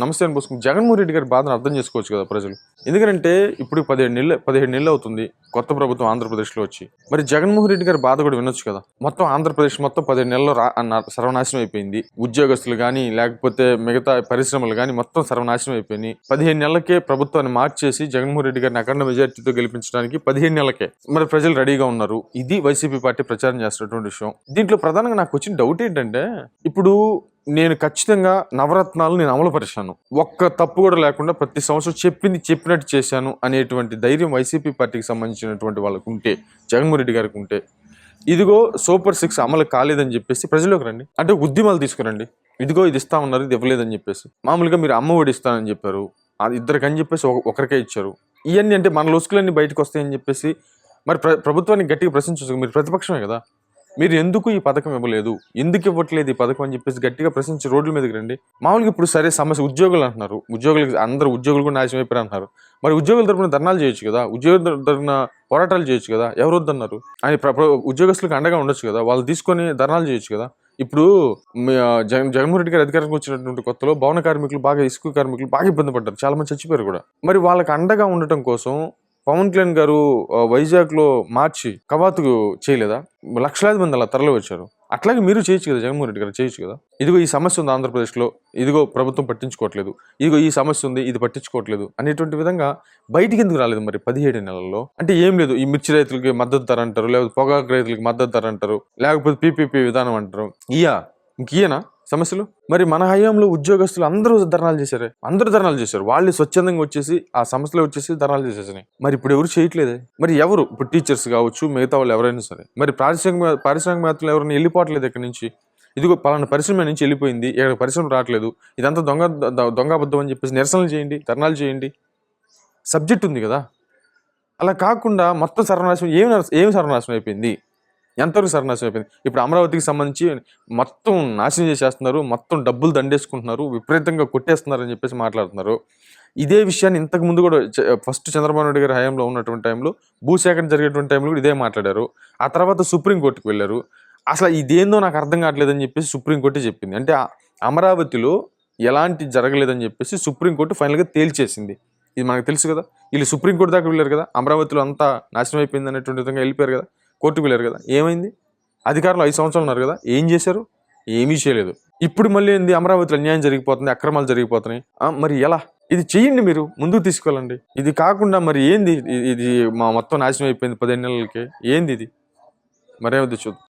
నమస్తే అని పోసుకుని జగన్మోహన్ రెడ్డి గారి బాధను అర్థం చేసుకోవచ్చు కదా ప్రజలు. ఎందుకంటే ఇప్పుడు పదిహేడు నెలలు పదిహేడు నెలలు అవుతుంది. కొత్త ప్రభుత్వం ఆంధ్రప్రదేశ్లో వచ్చి. మరి జగన్మోహన్ రెడ్డి గారి బాధ కూడా వినొచ్చు కదా. మొత్తం ఆంధ్రప్రదేశ్ మొత్తం పదిహేడు నెలల్లో రా సర్వనాశనం అయిపోయింది. ఉద్యోగస్తులు కానీ లేకపోతే మిగతా పరిశ్రమలు కానీ మొత్తం సర్వనాశనం అయిపోయినాయి. పదిహేను నెలలకే ప్రభుత్వాన్ని మార్చేసి జగన్మోహన్ రెడ్డి గారిని అఖండ మెజార్టీతో గెలిపించడానికి పదిహేను నెలలకే. మరి ప్రజలు రెడీగా ఉన్నారు. ఇది వైసీపీ పార్టీ ప్రచారం చేస్తున్నటువంటి విషయం. దీంట్లో ప్రధానంగా నాకు వచ్చిన డౌట్ ఏంటంటే ఇప్పుడు నేను ఖచ్చితంగా నవరత్నాలు నేను అమలుపరిచాను. ఒక్క తప్పు కూడా లేకుండా ప్రతి సంవత్సరం చెప్పింది చెప్పినట్టు చేశాను అనేటువంటి ధైర్యం వైసీపీ పార్టీకి సంబంధించినటువంటి వాళ్ళకు ఉంటే జగన్మోహన్ రెడ్డి గారికి ఉంటే ఇదిగో సూపర్ సిక్స్ అమలు కాలేదని చెప్పేసి ప్రజలోకి రండి. అంటే ఉద్యమాలు తీసుకురండి. ఇదిగో ఇది ఇస్తామన్నారు ఇది ఇవ్వలేదని చెప్పేసి. మామూలుగా మీరు అమ్మ ఒడి ఇస్తానని చెప్పారు. ఇద్దరికని చెప్పేసి ఒక- ఒకరికే ఇచ్చారు. ఇవన్నీ అంటే మన లోసుకులన్నీ బయటకు వస్తాయని చెప్పేసి మరి ప్ర ప్రభుత్వాన్ని గట్టిగా ప్రశ్నించు మీరు ప్రతిపక్షమే కదా. మీరు ఎందుకు ఈ పథకం ఇవ్వలేదు? ఎందుకు ఇవ్వట్లేదు ఈ పథకం అని చెప్పేసి గట్టిగా ప్రశ్నించి రోడ్ల మీదకి రండి. మామూలుగా ఇప్పుడు సరే సమస్య ఉద్యోగులు అంటున్నారు. ఉద్యోగులకు అందరూ ఉద్యోగులు కూడా నాశనం అయిపోయారు అంటున్నారు. మరి ఉద్యోగుల తరపున ధర్నాలు చేయొచ్చు కదా? ఉద్యోగుల తరపున పోరాటాలు చేయొచ్చు కదా? ఎవరు వద్దన్నారు? అని ప్ర- ఉద్యోగస్తులకు అండగా ఉండొచ్చు కదా? వాళ్ళు తీసుకొని ధర్నాలు చేయొచ్చు కదా? ఇప్పుడు జగన్ జగన్మోహన్ రెడ్డి గారు అధికారంకి వచ్చినటువంటి కొత్తలో భవన కార్మికులు బాగా ఇసుక కార్మికులు బాగా ఇబ్బంది పడ్డారు. చాలా మంది చచ్చిపోయారు కూడా. మరి వాళ్ళకి అండగా ఉండటం కోసం పవన్ కళ్యాణ్ గారు వైజాగ్లో మార్చి కవాతుకు చేయలేదా? లక్షలాది మంది అలా తరలి వచ్చారు. అట్లాగే మీరు చేయొచ్చు కదా జగన్మోహన్ రెడ్డి గారు చేయొచ్చు కదా? ఇదిగో ఈ సమస్య ఉంది ఆంధ్రప్రదేశ్లో ఇదిగో ప్రభుత్వం పట్టించుకోవట్లేదు. ఇదిగో ఈ సమస్య ఉంది ఇది పట్టించుకోవట్లేదు అనేటువంటి విధంగా బయటికి ఎందుకు రాలేదు మరి పదిహేడు నెలల్లో? అంటే ఏం లేదు ఈ మిర్చి రైతులకి మద్దతు ధర అంటారు లేకపోతే పొగాకు రైతులకి మద్దతు ధర అంటారు లేకపోతే పీపీపీ విధానం అంటారు. ఇయా ఈయన సమస్యలు? మరి మన హయాంలో ఉద్యోగస్తులు అందరూ ధర్నాలు చేశారే? అందరూ ధర్నాలు చేశారు. వాళ్ళు స్వచ్ఛందంగా వచ్చేసి ఆ సంస్థలో వచ్చేసి ధర్నాలు చేసేసినాయి. మరి ఇప్పుడు ఎవరు చేయట్లేదే? మరి ఎవరు? ఇప్పుడు టీచర్స్ కావచ్చు మిగతా వాళ్ళు ఎవరైనా సరే. మరి పారిశ్రామిక పారిశ్రామికవేత్తలు ఎవరైనా వెళ్ళిపోవట్లేదు ఇక్కడ నుంచి? ఇదిగో పలానా పరిశ్రమ నుంచి వెళ్ళిపోయింది. ఇక్కడ పరిశ్రమ రావట్లేదు. ఇదంతా దొంగ దొంగబద్ధం అని చెప్పేసి నిరసనలు చేయండి ధర్నాలు చేయండి. సబ్జెక్ట్ ఉంది కదా? అలా కాకుండా మొత్తం సర్వనాశనం ఏమి ఏమి సర్వనాశనం అయిపోయింది? ఎంతవరకు నాశనం అయిపోయింది? ఇప్పుడు అమరావతికి సంబంధించి మొత్తం నాశనం చేసేస్తున్నారు మొత్తం డబ్బులు దండేసుకుంటున్నారు విపరీతంగా కొట్టేస్తున్నారు అని చెప్పేసి మాట్లాడుతున్నారు. ఇదే విషయాన్ని ఇంతకు ముందు కూడా ఫస్ట్ చంద్రబాబు నాయుడు గారి హయాంలో ఉన్నటువంటి టైంలో భూసేకరణ జరిగేటువంటి టైంలో కూడా ఇదే మాట్లాడారు. ఆ తర్వాత సుప్రీంకోర్టుకు వెళ్ళారు. అసలు ఇదేందో నాకు అర్థం కావట్లేదని చెప్పేసి సుప్రీంకోర్టు చెప్పింది. అంటే అమరావతిలో ఎలాంటి జరగలేదని చెప్పేసి సుప్రీంకోర్టు ఫైనల్గా తేల్చేసింది. ఇది మనకు తెలుసు కదా. వీళ్ళు సుప్రీంకోర్టు దాకా వెళ్ళారు కదా. అమరావతిలో అంతా నాశనం అయిపోయింది అనేటువంటి విధంగా వెళ్ళిపోయారు కదా. కోర్టుకు వెళ్ళారు కదా. ఏమైంది? అధికారులు ఐదు సంవత్సరాలు ఉన్నారు కదా. ఏం చేశారు? ఏమీ చేయలేదు. ఇప్పుడు మళ్ళీ ఏంది? అమరావతిలో అన్యాయం జరిగిపోతుంది అక్రమాలు జరిగిపోతున్నాయి. మరి ఎలా? ఇది చేయండి మీరు. ముందుకు తీసుకెళ్ళండి. ఇది కాకుండా మరి ఏంది? ఇది మా మొత్తం నాశనం అయిపోయింది పదిహేను నెలలకి. ఏంది ఇది? మరేమో చూద్దాం.